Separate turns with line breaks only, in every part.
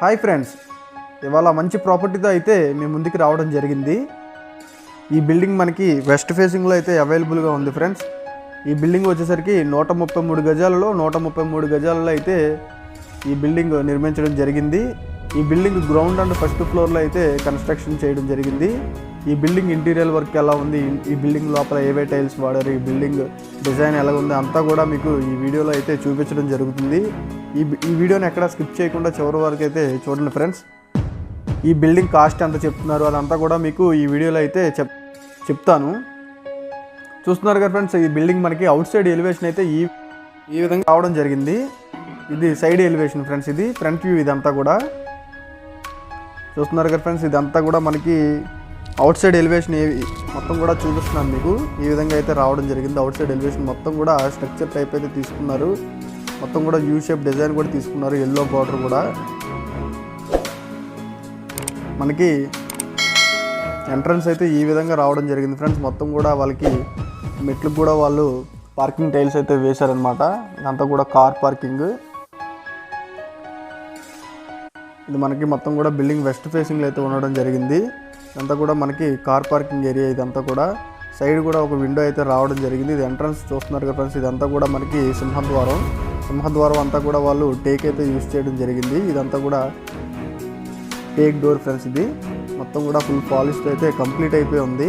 Hi friends. ఇవాళ మంచి ప్రాపర్టీతో అయితే మేము ముందుకు రావడం జరిగింది. ఈ బిల్డింగ్ మనకి వెస్ట్ ఫేసింగ్లో అయితే అవైలబుల్గా ఉంది ఫ్రెండ్స్. ఈ బిల్డింగ్ వచ్చేసరికి నూట ముప్పై మూడు గజాలలో నూట ముప్పై మూడు గజాలలో అయితే ఈ బిల్డింగ్ నిర్మించడం జరిగింది. ఈ బిల్డింగ్ గ్రౌండ్ అండ్ ఫస్ట్ ఫ్లోర్లో అయితే కన్స్ట్రక్షన్ చేయడం జరిగింది. ఈ బిల్డింగ్ ఇంటీరియర్ వర్క్ ఎలా ఉంది? ఈ బిల్డింగ్ లోపల ఏవే టైల్స్ వాడారు? ఈ బిల్డింగ్ డిజైన్ ఎలా ఉంది? అంతా కూడా మీకు ఈ వీడియోలో అయితే చూపించడం జరుగుతుంది. ఈ ఈ వీడియోని ఎక్కడ స్కిప్ చేయకుండా చివరి వరకు అయితే చూడండి ఫ్రెండ్స్. ఈ బిల్డింగ్ కాస్ట్ ఎంత చెప్తున్నారు? అదంతా కూడా మీకు ఈ వీడియోలో అయితే చెప్ చెప్తాను. చూస్తున్నారు కదా ఫ్రెండ్స్ ఈ బిల్డింగ్ మనకి అవుట్ సైడ్ ఎలివేషన్ అయితే ఈ ఈ విధంగా రావడం జరిగింది. ఇది సైడ్ ఎలివేషన్ ఫ్రెండ్స్ ఇది ఫ్రంట్ వ్యూ ఇదంతా కూడా. చూస్తున్నారు కదా ఫ్రెండ్స్ ఇదంతా కూడా మనకి అవుట్ సైడ్ ఎలివేషన్ ఏ- మొత్తం కూడా చూపిస్తున్నాను మీకు. ఈ విధంగా అయితే రావడం జరిగింది. అవుట్ సైడ్ ఎలివేషన్ మొత్తం కూడా స్ట్రక్చర్ టైప్ అయితే తీసుకున్నారు. మొత్తం కూడా యూ షేప్ డిజైన్ కూడా తీసుకున్నారు. ఎల్లో బార్డర్ కూడా. మనకి ఎంట్రన్స్ అయితే ఈ విధంగా రావడం జరిగింది ఫ్రెండ్స్ మొత్తం కూడా వాళ్ళకి మెట్లు కూడా వాళ్ళు పార్కింగ్ టైల్స్ అయితే వేశారనమాట ఇదంతా కూడా కార్ పార్కింగ్ ఇది మనకి మొత్తం కూడా బిల్డింగ్ వెస్ట్ ఫేసింగ్లో అయితే ఉండడం జరిగింది. ఇదంతా కూడా మనకి కార్ పార్కింగ్ ఏరియా ఇదంతా కూడా. సైడ్ కూడా ఒక విండో అయితే రావడం జరిగింది. ఇది ఎంట్రన్స్ చూస్తున్నారు కదా ఫ్రెండ్స్ ఇదంతా కూడా మనకి సింహద్వారం. సింహద్వారం అంతా కూడా వాళ్ళు టేక్ అయితే యూస్ చేయడం జరిగింది. ఇదంతా కూడా టేక్ డోర్ ఫ్రెండ్స్ ఇది. మొత్తం కూడా ఫుల్ పాలిష్ అయితే కంప్లీట్ అయిపోయి ఉంది.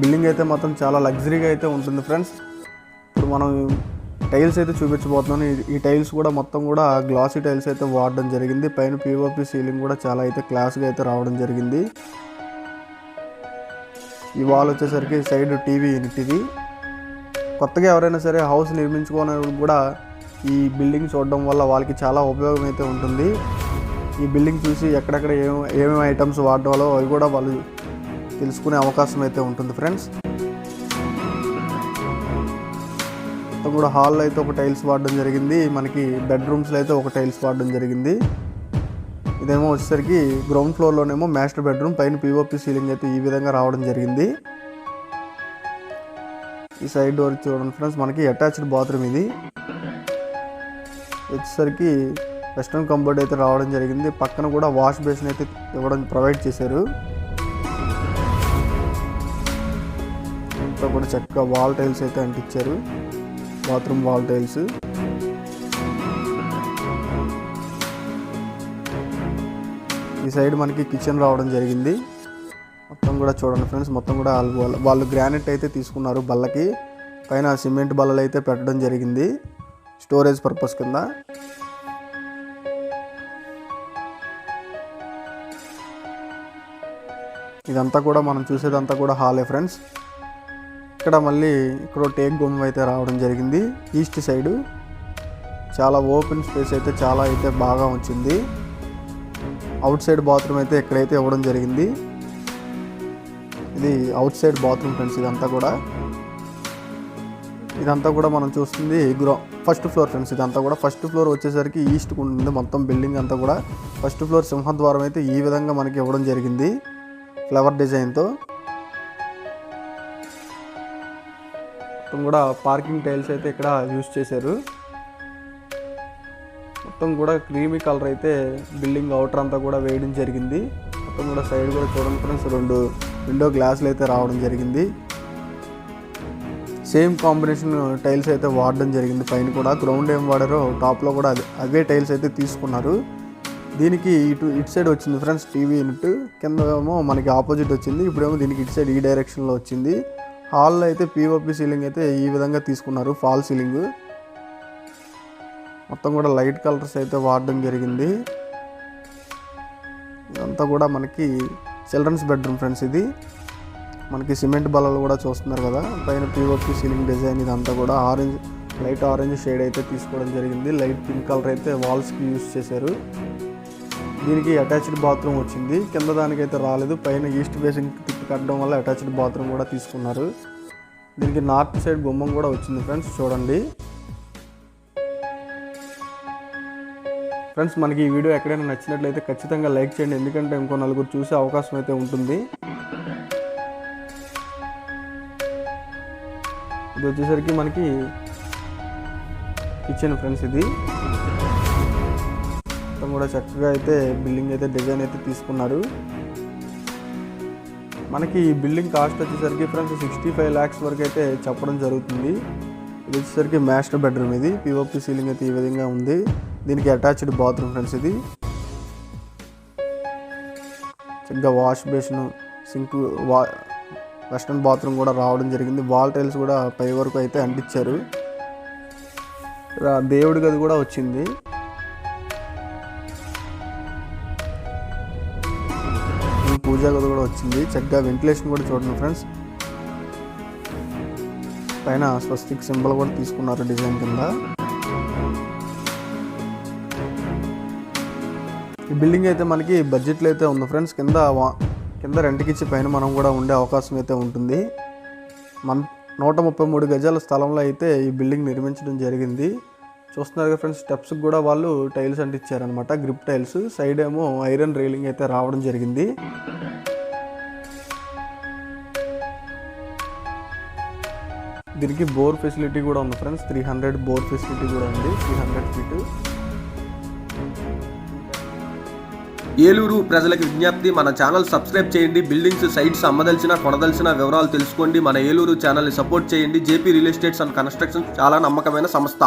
బిల్డింగ్ అయితే మొత్తం చాలా లగ్జరీగా అయితే ఉంటుంది ఫ్రెండ్స్. ఇప్పుడు మనం టైల్స్ అయితే చూపించబోతున్నాను. ఈ- టైల్స్ కూడా మొత్తం కూడా గ్లాసీ టైల్స్ అయితే వాడడం జరిగింది. పైన పిఓపి సీలింగ్ కూడా చాలా అయితే క్లాస్గా అయితే రావడం జరిగింది. ఈ వాల్ వచ్చేసరికి సైడ్ టీవీ యూనిట్ ఇది కొత్తగా ఎవరైనా సరే హౌస్ నిర్మించుకోవడానికి కూడా ఈ బిల్డింగ్ చూడడం వల్ల వాళ్ళకి చాలా ఉపయోగం అయితే ఉంటుంది. ఈ బిల్డింగ్ చూసి ఎక్కడెక్కడ ఏమేమి ఐటమ్స్ వాడాలో అవి కూడా వాళ్ళు తెలుసుకునే అవకాశం అయితే ఉంటుంది ఫ్రెండ్స్. మొత్తం కూడా హాల్లో అయితే ఒక టైల్స్ వాడడం జరిగింది. మనకి బెడ్రూమ్స్లో అయితే ఒక టైల్స్ వాడడం జరిగింది. ఇదేమో వచ్చేసరికి గ్రౌండ్ ఫ్లోర్లోనేమో మాస్టర్ బెడ్రూమ్ పైన పిఓపి సీలింగ్ అయితే ఈ విధంగా రావడం జరిగింది. ఈ సైడ్ డోర్ చూడండి ఫ్రెండ్స్ మనకి అటాచ్డ్ బాత్రూమ్ ఇది. వచ్చేసరికి వెస్ట్రన్ కంబర్డ్ అయితే రావడం జరిగింది. పక్కన కూడా వాష్ బేసిన్ అయితే ఇవ్వడం ప్రొవైడ్ చేశారు. ఇంట్లో కూడా చక్కగా వాల్ టైల్స్ అయితే అంటించారు. Bathroom wall tiles. ఈ సైడ్ మనకి కిచెన్ రావడం జరిగింది. మొత్తం కూడా చూడండి ఫ్రెండ్స్ మొత్తం కూడా వాళ్ళు- వాళ్ళు గ్రానైట్ అయితే తీసుకున్నారు బల్లకి. పైన సిమెంట్ బల్లలు అయితే పెట్టడం జరిగింది స్టోరేజ్ పర్పస్ కింద. ఇదంతా కూడా మనం చూసేదంతా కూడా హాలే ఫ్రెండ్స్. ఇక్కడ మళ్ళీ ఇక్కడ టేక్ గుమ్మం అయితే రావడం జరిగింది. ఈస్ట్ సైడు చాలా ఓపెన్ స్పేస్ అయితే చాలా అయితే బాగా వచ్చింది. అవుట్ సైడ్ బాత్రూమ్ అయితే ఇక్కడైతే ఇవ్వడం జరిగింది. ఇది అవుట్ సైడ్ బాత్రూమ్ ఫ్రెండ్స్ ఇదంతా కూడా. ఇదంతా కూడా మనం చూస్తుంది గ్రౌ ఫస్ట్ ఫ్లోర్ ఫ్రెండ్స్ ఇదంతా కూడా. ఫస్ట్ ఫ్లోర్ వచ్చేసరికి ఈస్ట్కి ఉంటుంది మొత్తం బిల్డింగ్ అంతా కూడా. ఫస్ట్ ఫ్లోర్ సింహద్వారం అయితే ఈ విధంగా మనకి ఇవ్వడం జరిగింది. ఫ్లవర్ డిజైన్తో. మొత్తం కూడా పార్కింగ్ టైల్స్ అయితే ఇక్కడ యూస్ చేశారు. మొత్తం కూడా క్రీమీ కలర్ అయితే బిల్డింగ్ అవుటర్ అంతా కూడా వేయడం జరిగింది. మొత్తం కూడా సైడ్ కూడా చూడండి ఫ్రెండ్స్ రెండు విండో గ్లాసులు అయితే రావడం జరిగింది. సేమ్ కాంబినేషన్ టైల్స్ అయితే వాడడం జరిగింది పైన కూడా. గ్రౌండ్ ఏం వాడారో టాప్లో కూడా అదే అవే టైల్స్ అయితే తీసుకున్నారు. దీనికి ఇటు ఇటు సైడ్ వచ్చింది ఫ్రెండ్స్ టీవీ యూనిట్. కింద ఏమో మనకి ఆపోజిట్ వచ్చింది ఇప్పుడేమో దీనికి ఇటు సైడ్ ఈ డైరెక్షన్లో వచ్చింది. హాల్లో అయితే పిఓపి సీలింగ్ అయితే ఈ విధంగా తీసుకున్నారు ఫాల్ సీలింగ్. మొత్తం కూడా లైట్ కలర్స్ అయితే వాడడం జరిగింది. ఇదంతా కూడా మనకి చిల్డ్రన్స్ బెడ్రూమ్ ఫ్రెండ్స్ ఇది. మనకి సిమెంట్ బల్లలు కూడా చూస్తున్నారు కదా పైన పిఓపి సీలింగ్ డిజైన్ ఇదంతా కూడా ఆరెంజ్ లైట్ ఆరెంజ్ షేడ్ అయితే తీసుకోవడం జరిగింది. లైట్ పింక్ కలర్ అయితే వాల్స్కి యూస్ చేశారు. దీనికి అటాచ్డ్ బాత్రూమ్ వచ్చింది. కింద దానికైతే రాలేదు. పైన ఈస్ట్ ఫేసింగ్ తిప్పి కట్టడం వల్ల అటాచ్డ్ బాత్రూమ్ కూడా తీసుకున్నారు. దీనికి నార్త్ సైడ్ గుమ్మం కూడా వచ్చింది ఫ్రెండ్స్ చూడండి. ఫ్రెండ్స్ మనకి ఈ వీడియో ఎక్కడైనా నచ్చినట్లయితే ఖచ్చితంగా లైక్ చేయండి. ఎందుకంటే ఇంకో నలుగురు చూసే అవకాశం అయితే ఉంటుంది. ఇది వచ్చేసరికి మనకి కిచెన్ ఫ్రెండ్స్ ఇది. కూడా చక్కగా అయితే బిల్డింగ్ అయితే డిజైన్ అయితే తీసుకున్నారు. మనకి ఈ బిల్డింగ్ కాస్ట్ వచ్చేసరికి ఫ్రెండ్స్ సిక్స్టీ ఫైవ్ ల్యాక్స్ వరకు అయితే చెప్పడం జరుగుతుంది. ఇది వచ్చేసరికి మాస్టర్ బెడ్రూమ్ ఇది. పిఓపి సీలింగ్ అయితే ఈ విధంగా ఉంది. దీనికి అటాచ్డ్ బాత్రూమ్ ఫ్రెండ్స్ ఇది. చక్కగా వాష్ బేసిన్ సింక్ వా వెస్ట్రన్ బాత్రూమ్ కూడా రావడం జరిగింది. వాల్ టైల్స్ కూడా పై వరకు అయితే అంటించారు. దేవుడి గది కూడా వచ్చింది. వచ్చింది. చక్కగా వెంటిలేషన్ కూడా చూడండి ఫ్రెండ్స్. పైన స్వస్తిక్ సింబల్ కూడా తీసుకున్నారు డిజైన్ కింద. ఈ బిల్డింగ్ అయితే మనకి బడ్జెట్లో అయితే ఉంది ఫ్రెండ్స్. కింద వా- కింద రెంట్కి ఇచ్చి పైన మనం కూడా ఉండే అవకాశం అయితే ఉంటుంది. మన నూట ముప్పై మూడు గజాల స్థలంలో అయితే ఈ బిల్డింగ్ నిర్మించడం జరిగింది. చూస్తున్నారు కదా ఫ్రెండ్స్ స్టెప్స్కి కూడా వాళ్ళు టైల్స్ అంటించారనమాట గ్రిప్ టైల్స్. సైడ్ ఏమో ఐరన్ రైలింగ్ అయితే రావడం జరిగింది. దీనికి బోర్ ఫెసిలిటీ కూడా ఉంది friends. Three hundred bore facility కూడా ఉంది. Three hundred feet.
ఏలూరు ప్రజలకు విజ్ఞప్తి మన ఛానల్ సబ్స్క్రైబ్ చేయండి. బిల్డింగ్స్ సైట్స్ అమ్మదలిచిన కొనదలిచిన వివరాలు తెలుసుకోండి. మన ఏలూరు ఛానల్ని సపోర్ట్ చేయండి. JP real estates and construction చాలా నమ్మకమైన సంస్థ.